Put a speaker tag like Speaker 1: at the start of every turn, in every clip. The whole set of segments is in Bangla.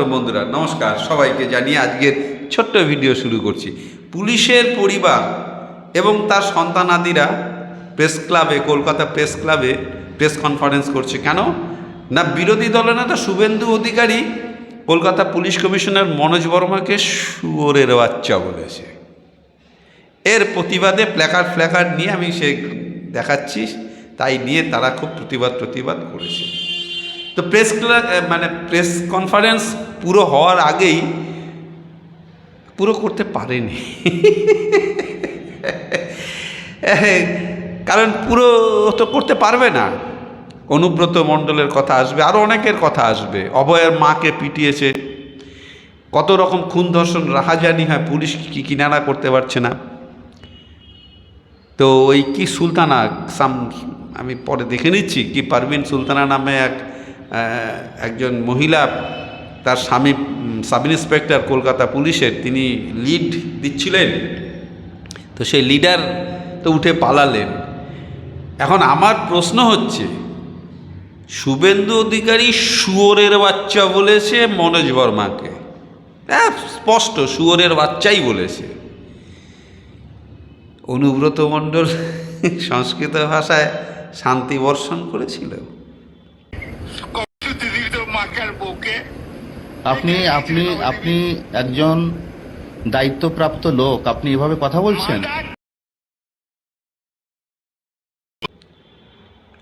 Speaker 1: বন্ধুরা, নমস্কার। সবাইকে জানিয়ে আজকের ছোট্ট ভিডিও শুরু করছি। পুলিশের পরিবার এবং তার সন্তানাদিরা প্রেস ক্লাবে কলকাতা প্রেস ক্লাবে প্রেস কনফারেন্স করছে। কেন? না, বিরোধী দলের দলনেতা শুভেন্দু অধিকারী কলকাতা পুলিশ কমিশনার মনোজ বর্মাকে শুয়োরের বাচ্চা বলেছে। এর প্রতিবাদে প্ল্যাকার্ড ফ্ল্যাকার্ড নিয়ে আমি সে দেখাচ্ছি, তাই নিয়ে তারা খুব প্রতিবাদ প্রতিবাদ করেছে। তো প্রেস মানে প্রেস কনফারেন্স পুরো হওয়ার আগেই পুরো করতে পারেনি। কারণ পুরো তো করতে পারবে না। অনুব্রত মণ্ডলের কথা আসবে আরও অনেকের কথা আসবে। অভয়ের মাকে পিটিয়েছে। কত রকম খুন ধর্ষণ রাহাজানি হয়, পুলিশ কি কিনারা করতে পারছে না। তো ওই কি সুলতানা, সাম, আমি পরে দেখে নিচ্ছি, কি পারভিন সুলতানা নামে এক একজন মহিলা, তার স্বামী সাব ইন্সপেক্টর কলকাতা পুলিশের, তিনি লিড দিচ্ছিলেন। তো সেই লিডার তো উঠে পালালেন। এখন আমার প্রশ্ন হচ্ছে, শুভেন্দু অধিকারী শুয়োরের বাচ্চা বলেছে মনোজ বর্মাকে? হ্যাঁ স্পষ্ট, শুয়োরের বাচ্চাই বলেছে। অনুব্রত মণ্ডল সংস্কৃত ভাষায় শান্তি বর্ষণ করেছিল।
Speaker 2: আপনি আপনি আপনি একজন দায়িত্বপ্রাপ্ত লোক আপনি এভাবে কথা বলছেন?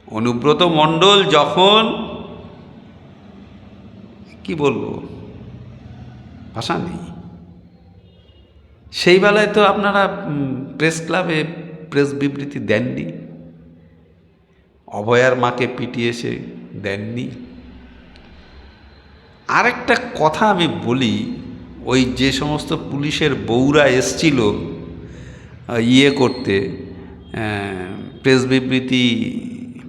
Speaker 1: অনুব্রত মণ্ডল যখন কি বলব ভাষা নেই। সেই বেলায় তো আপনারা প্রেস ক্লাবে প্রেস বিবৃতি দেননি। অভয়ার মাকে পিটিয়েছে দেননি। আরেকটা কথা আমি বলি, ওই যে সমস্ত পুলিশের বউরা এসছিল ইয়ে করতে প্রেস বিবৃতি,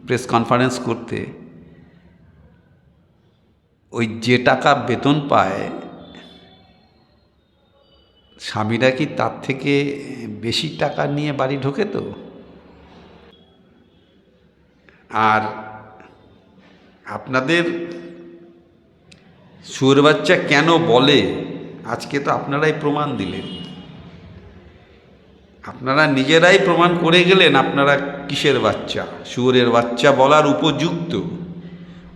Speaker 1: প্রেস কনফারেন্স করতে, ওই যে টাকা বেতন পায়, স্বামীরা কি তার থেকে বেশি টাকা নিয়ে বাড়ি ঢোকে তো? আর আপনাদের সুর বাচ্চা কেন বলে? আজকে তো আপনারাই প্রমাণ দিলেন। আপনারা নিজেরাই প্রমাণ করে গেলেন আপনারা কিসের বাচ্চা? শুয়োরের বাচ্চা বলার উপযুক্ত।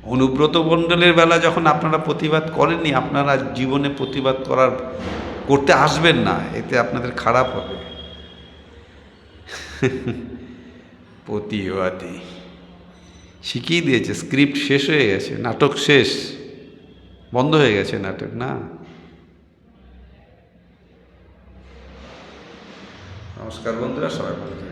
Speaker 1: অনুব্রত মণ্ডলের বেলা যখন আপনারা প্রতিবাদ করেননি, আপনারা জীবনে প্রতিবাদ করার, করতে আসবেন না, এতে আপনাদের খারাপ হবে। প্রতিবাদী। শিখিয়ে দিয়েছে, স্ক্রিপ্ট শেষ হয়ে গেছে, নাটক শেষ। বন্ধ হয়ে গেছে নাটক না? নমস্কার বন্ধুরা সবাই ভালো